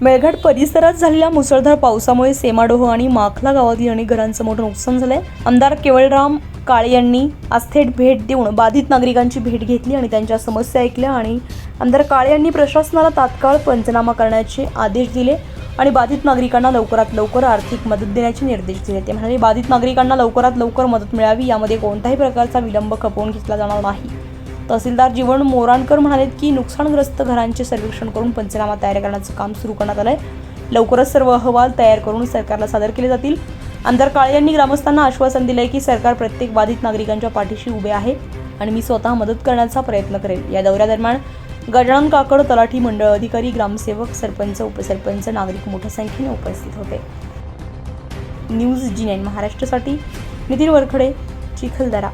मेळघाट परिसरात झालेल्या मुसळधार पावसामुळे सेमाडोह आणि माखला गावातील अनेक घरांचं मोठं नुकसान झालंय. आमदार केवळराम काळे यांनी आज थेट भेट देऊन बाधित नागरिकांची भेट घेतली आणि त्यांच्या समस्या ऐकल्या आणि आमदार काळे यांनी प्रशासनाला तात्काळ पंचनामा करण्याचे आदेश दिले आणि बाधित नागरिकांना लवकरात लवकर आर्थिक मदत देण्याचे निर्देश दिले. ते म्हणाले बाधित नागरिकांना लवकरात लवकर मदत मिळावी यामध्ये कोणत्याही प्रकारचा विलंब खपवून घेतला जाणार नाही. तहसीलदार जीवन मोराणकर म्हणालेत की नुकसानग्रस्त घरांचे सर्वेक्षण करून पंचनामा तयार करण्याचं काम सुरू करण्यात आलंय. लवकरच सर्व अहवाल तयार करून सरकारला सादर केले जातील. आमदार काळे यांनी ग्रामस्थांना आश्वासन दिलंय की सरकार प्रत्येक बाधित नागरिकांच्या पाठीशी उभे आहे आणि मी स्वतः मदत करण्याचा प्रयत्न करेल. या दौऱ्यादरम्यान गजानन काकड तलाठी मंडळ अधिकारी ग्रामसेवक सरपंच उपसरपंच नागरिक मोठ्या संख्येने उपस्थित होते. न्यूज जी नाईन महाराष्ट्रासाठी नितीन वरखडे चिखलदरा.